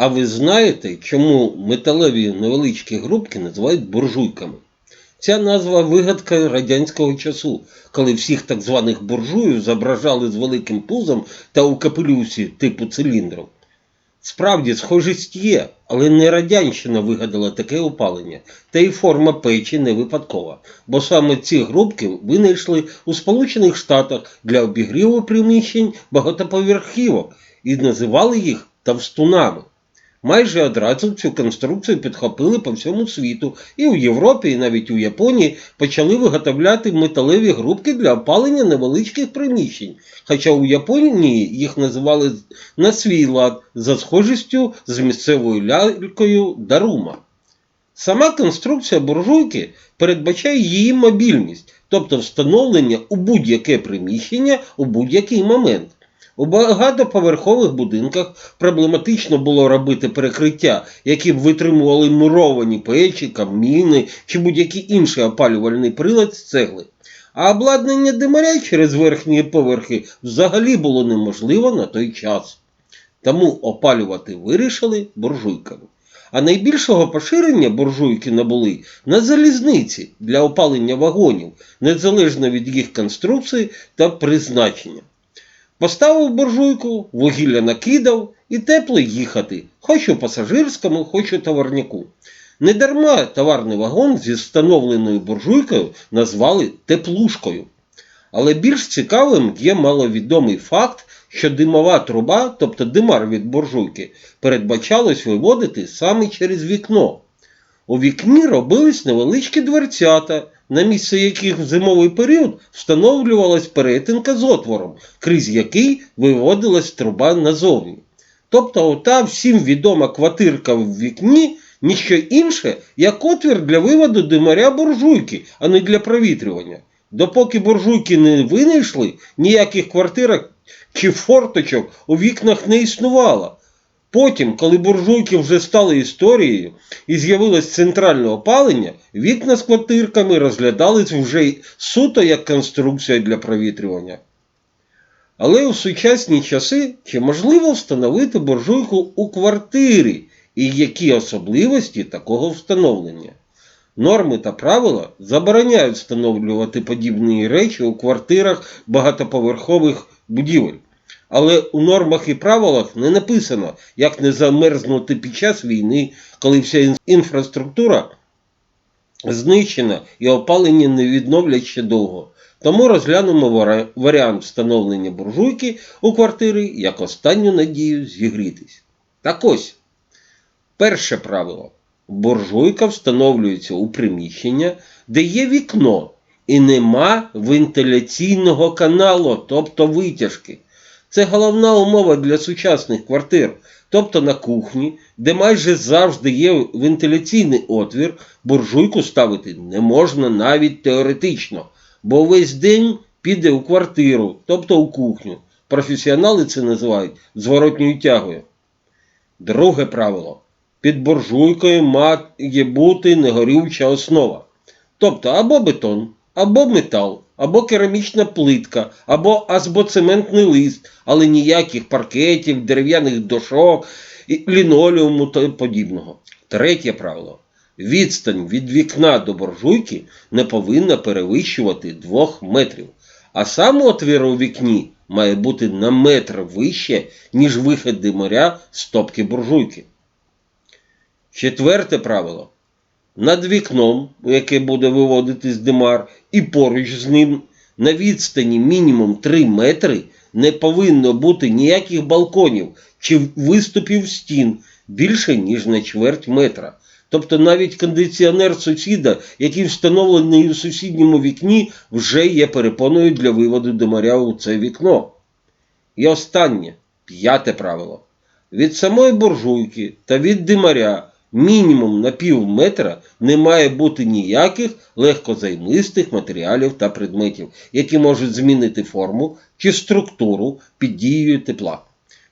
А ви знаєте, чому металеві невеличкі грубки називають буржуйками? Ця назва вигадка радянського часу, коли всіх так званих буржуїв зображали з великим пузом та у капелюсі типу циліндрів. Справді, схожість є, але не радянщина вигадала таке опалення, та й форма печі не випадкова, бо саме ці грубки винайшли у Сполучених Штатах для обігріву приміщень багатоповерхівок і називали їх товстунами. Майже одразу цю конструкцію підхопили по всьому світу, і у Європі, і навіть у Японії почали виготовляти металеві грубки для опалення невеличких приміщень. Хоча у Японії їх називали на свій лад за схожістю з місцевою лялькою Дарума. Сама конструкція буржуйки передбачає її мобільність, тобто встановлення у будь-яке приміщення у будь-який момент. У багатоповерхових будинках проблематично було робити перекриття, які б витримували муровані печі, каміни чи будь-який інший опалювальний прилад з цегли. А обладнання димаря через верхні поверхи взагалі було неможливо на той час. Тому опалювати вирішили буржуйками. А найбільшого поширення буржуйки набули на залізниці для опалення вагонів, незалежно від їх конструкції та призначення. Поставив буржуйку, вугілля накидав і тепло їхати, хоч у пасажирському, хоч у товарняку. Недарма товарний вагон зі встановленою буржуйкою назвали теплушкою. Але більш цікавим є маловідомий факт, що димова труба, тобто димар від буржуйки, передбачалось виводити саме через вікно. У вікні робились невеличкі дверцята, на місце яких в зимовий період встановлювалась перетинка з отвором, крізь який виводилась труба назовні. Тобто ота всім відома квартирка в вікні ніщо інше, як отвір для виводу димаря буржуйки, а не для провітрювання. Допоки буржуйки не винайшли, ніяких квартирок чи форточок у вікнах не існувало. Потім, коли буржуйки вже стали історією і з'явилось центральне опалення, вікна з квартирками розглядались вже суто як конструкція для провітрювання. Але у сучасні часи чи можливо встановити буржуйку у квартирі і які особливості такого встановлення? Норми та правила забороняють встановлювати подібні речі у квартирах багатоповерхових будівель. Але у нормах і правилах не написано, як не замерзнути під час війни, коли вся інфраструктура знищена і опалення не відновлять ще довго. Тому розглянемо варіант встановлення буржуйки у квартири як останню надію зігрітись. Так ось, перше правило. Буржуйка встановлюється у приміщення, де є вікно і нема вентиляційного каналу, тобто витяжки. Це головна умова для сучасних квартир. Тобто на кухні, де майже завжди є вентиляційний отвір, буржуйку ставити не можна навіть теоретично, бо весь день піде у квартиру, тобто у кухню. Професіонали це називають зворотньою тягою. Друге правило. Під буржуйкою має бути негорюча основа. Тобто або бетон, або метал, або керамічна плитка, або азбоцементний лист, але ніяких паркетів, дерев'яних дошок, лінолеуму та подібного. Третє правило. Відстань від вікна до буржуйки не повинна перевищувати 2 метрів, а сам отвір у вікні має бути на метр вище, ніж вихід димаря з топки буржуйки. Четверте правило. Над вікном, яке буде виводитись димар, і поруч з ним на відстані мінімум 3 метри не повинно бути ніяких балконів чи виступів стін більше, ніж на чверть метра. Тобто навіть кондиціонер сусіда, який встановлений у сусідньому вікні, вже є перепоною для виводу димаря у це вікно. І останнє, п'яте правило. Від самої буржуйки та від димаря мінімум на пів метра не має бути ніяких легкозаймистих матеріалів та предметів, які можуть змінити форму чи структуру під дією тепла.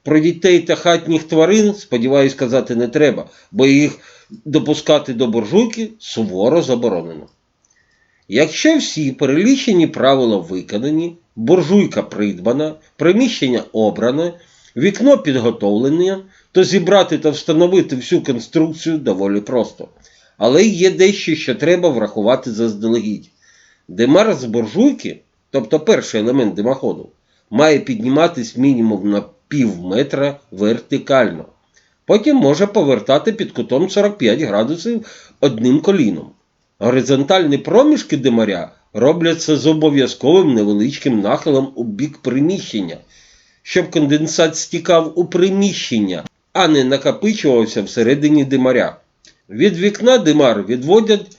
Про дітей та хатніх тварин, сподіваюсь, казати не треба, бо їх допускати до буржуйки суворо заборонено. Якщо всі перелічені правила виконані, буржуйка придбана, приміщення обране, вікно підготовлене, то зібрати та встановити всю конструкцію доволі просто. Але є дещо, що треба врахувати заздалегідь. Димар з буржуйки, тобто перший елемент димоходу, має підніматись мінімум на пів метра вертикально. Потім може повертати під кутом 45 градусів одним коліном. Горизонтальні проміжки димаря робляться з обов'язковим невеличким нахилом у бік приміщення, щоб конденсат стікав у приміщення, а не накопичувався всередині димаря. Від вікна димар відводять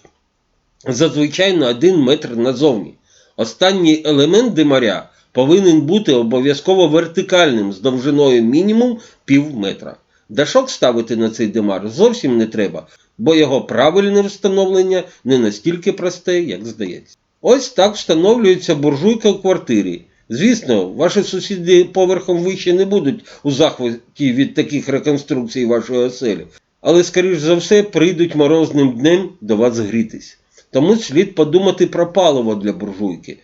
зазвичай на 1 метр назовні. Останній елемент димаря повинен бути обов'язково вертикальним з довжиною мінімум пів метра. Дашок ставити на цей димар зовсім не треба, бо його правильне встановлення не настільки просте, як здається. Ось так встановлюється буржуйка в квартирі. Звісно, ваші сусіди поверхом вище не будуть у захваті від таких реконструкцій вашої оселі, але, скоріш за все, прийдуть морозним днем до вас грітись. Тому слід подумати про паливо для буржуйки.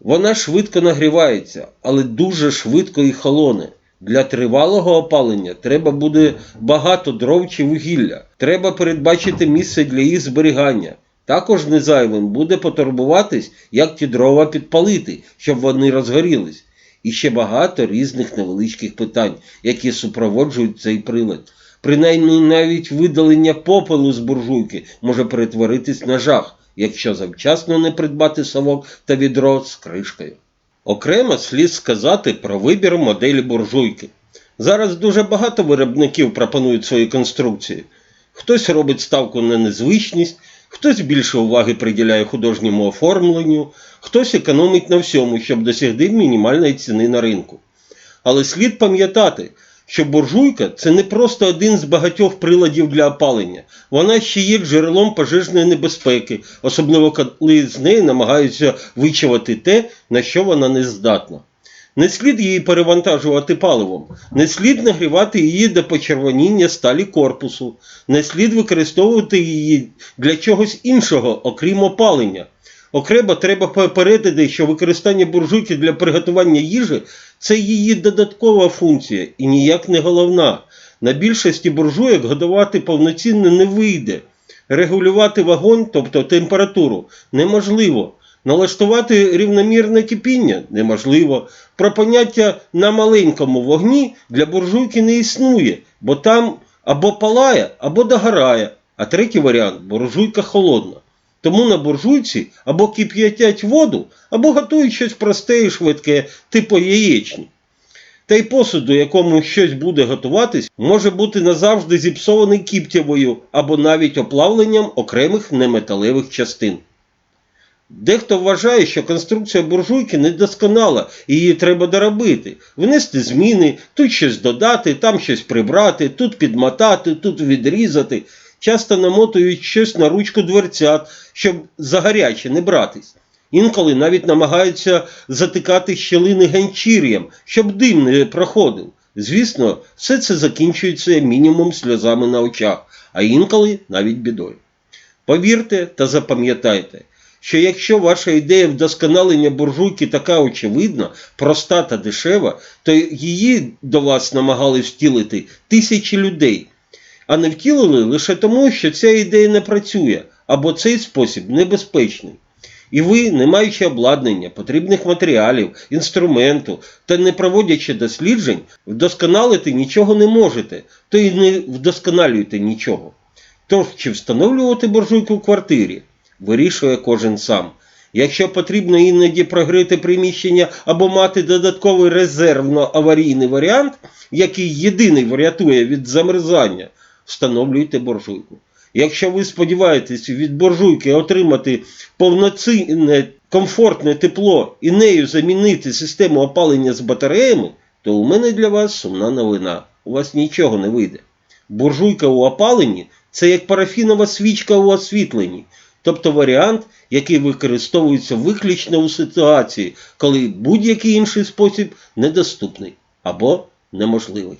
Вона швидко нагрівається, але дуже швидко і холоне. Для тривалого опалення треба буде багато дров чи вугілля. Треба передбачити місце для їх зберігання. Також не зайвим буде потурбуватись, як ті дрова підпалити, щоб вони розгорілись. І ще багато різних невеличких питань, які супроводжують цей прилад. Принаймні навіть видалення попелу з буржуйки може перетворитись на жах, якщо завчасно не придбати совок та відро з кришкою. Окремо слід сказати про вибір моделі буржуйки. Зараз дуже багато виробників пропонують свої конструкції. Хтось робить ставку на незвичність, хтось більше уваги приділяє художньому оформленню, хтось економить на всьому, щоб досягти мінімальної ціни на ринку. Але слід пам'ятати, що буржуйка це не просто один з багатьох приладів для опалення. Вона ще є джерелом пожежної небезпеки, особливо коли з неї намагаються вичавати те, на що вона не здатна. Не слід її перевантажувати паливом, не слід нагрівати її до почервоніння сталі корпусу, не слід використовувати її для чогось іншого, окрім опалення. Окремо треба попередити, що використання буржуйки для приготування їжі це її додаткова функція і ніяк не головна. На більшості буржуйок готувати повноцінно не вийде. Регулювати вогонь, тобто температуру, неможливо. Налаштувати рівномірне кипіння неможливо. Про поняття на маленькому вогні для буржуйки не існує, бо там або палає, або догорає. А третій варіант буржуйка холодна. Тому на буржуйці або кип'ятять воду, або готують щось просте і швидке, типу яєчні. Та й посуд, у якому щось буде готуватись, може бути назавжди зіпсований кіптєвою або навіть оплавленням окремих неметалевих частин. Дехто вважає, що конструкція буржуйки недосконала і її треба доробити, внести зміни, тут щось додати, там щось прибрати, тут підмотати, тут відрізати. Часто намотують щось на ручку дверцят, щоб за гаряче не братись. Інколи навіть намагаються затикати щілини ганчір'ям, щоб дим не проходив. Звісно, все це закінчується мінімум сльозами на очах, а інколи навіть бідою. Повірте та запам'ятайте, що якщо ваша ідея вдосконалення буржуйки така очевидна, проста та дешева, то її до вас намагались втілити тисячі людей, а не втілили лише тому, що ця ідея не працює або цей спосіб небезпечний. І ви, не маючи обладнання, потрібних матеріалів, інструменту та не проводячи досліджень, вдосконалити нічого не можете, то і не вдосконалюєте нічого. Тож, чи встановлювати буржуйку в квартирі, вирішує кожен сам. Якщо потрібно іноді прогрити приміщення або мати додатковий резервно-аварійний варіант, який єдиний врятує від замерзання, встановлюйте буржуйку. Якщо ви сподіваєтесь від буржуйки отримати повноцінне комфортне тепло і нею замінити систему опалення з батареями, то у мене для вас сумна новина. У вас нічого не вийде. Буржуйка у опаленні це як парафінова свічка у освітленні, тобто варіант, який використовується виключно у ситуації, коли будь-який інший спосіб недоступний або неможливий.